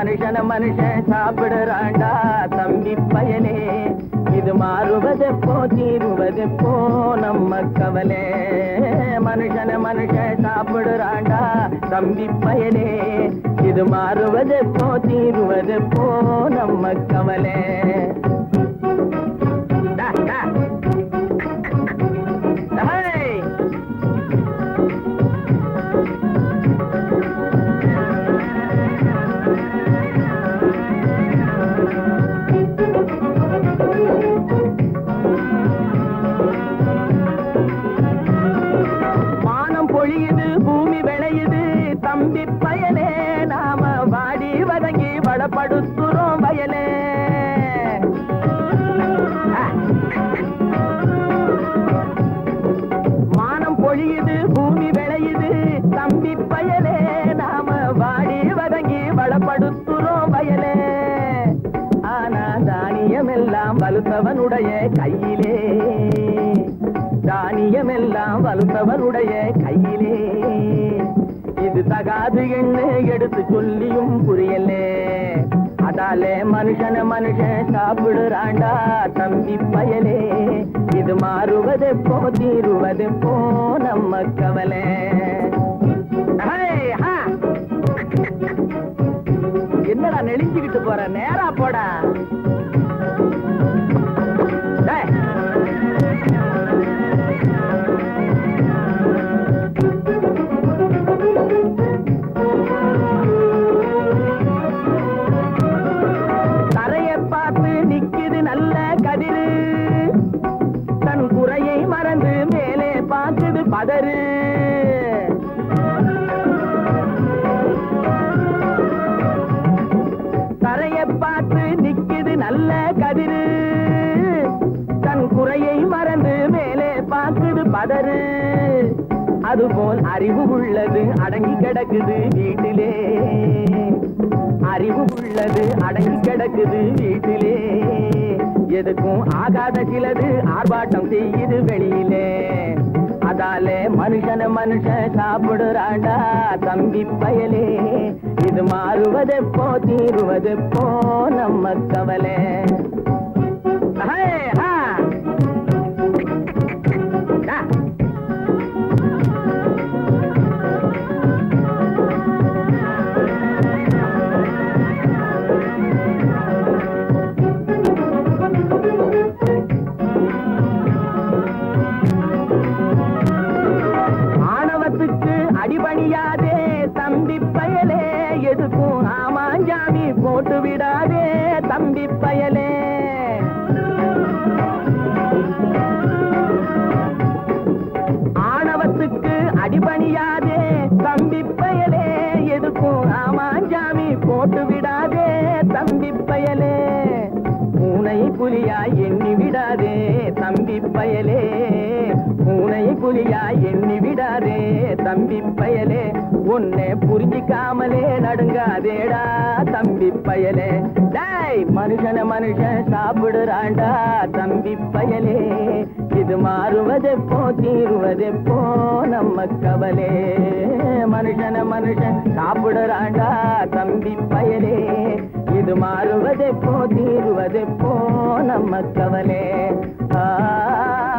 மனுஷன மனுஷன் சாப்பிடுறாண்டா தம்பி பயனே. இது மாறுவதெப்போ தீருவதெப்போ நம்ம கவலை. மனுஷன மனுஷன் சாப்பிடுறாண்டா தம்பி பயனே. இது மாறுவதெப்போ தீருவதெப்போ நம்ம கவலை. வளப்படுத்துறோம் வயலே. ஆ. மானம் பொழியுது பூமி விளையுது தம்பி பயலே. நாம வாடி வதங்கி வளப்படுத்துறோம் வயலே. ஆனா தானியம் எல்லாம் வலுத்தவனுடைய கையிலே. தானியம் எல்லாம் வலுத்தவனுடைய கையிலே. இது தகாது என்ன எடுத்து சொல்லியும் புரியலே. அதாலே மனுஷன மனுஷன் சாப்பிடுறாண்டா தம்பி பயலே. இது மாறுவது போ தீருவது போ நம்ம கவலை என்னடா நெளிஞ்சுக்கிட்டு போற? நேரா போடா. பதறு. தரைய பார்த்து நிக்குது நல்ல கதிரு. தன் குறையை மறந்து மேலே பார்க்குது பதறு. அதுபோல் அறிவு உள்ளது அடங்கி கிடக்குது வீட்டிலே. அறிவு உள்ளது அடங்கி கிடக்குது வீட்டிலே. எதுக்கும் ஆகாத சிலது ஆர்ப்பாட்டம் செய்யுது வெளியிலே. அதாலே மனுஷன மனுஷன் சாப்பிடுறாண்டா. தம்பி பயலே இது மாறுவதெப்போ தீருவதெப்போ நம்ம கவலை. போட்டு விடாதே தம்பி பயலே. ஆணவத்துக்கு அடிபணியாதே தம்பி பயலே. எதுக்கும் ஆமாஞ்சாமி போட்டு விடாதே தம்பி பயலே. பூனை புலியா எண்ணி விடாதே தம்பி பயலே. பூனை புலியா எண்ணி விடாதே தம்பி பயலே உன்னை புரிஞ்சிக்காமலே நடுங்காதேடா தம்பி பயலே. டாய் மனுஷன மனுஷன் சாப்பிடுறாண்டா தம்பி பயலே. இது மாறுவதெப்போ தீருவதெப்போ நம்ம கவலே. மனுஷன மனுஷன் சாப்பிடுறாண்டா தம்பி பயலே. இது மாறுவதெப்போ தீருவதெப்போ நம்ம கவலே. ஆ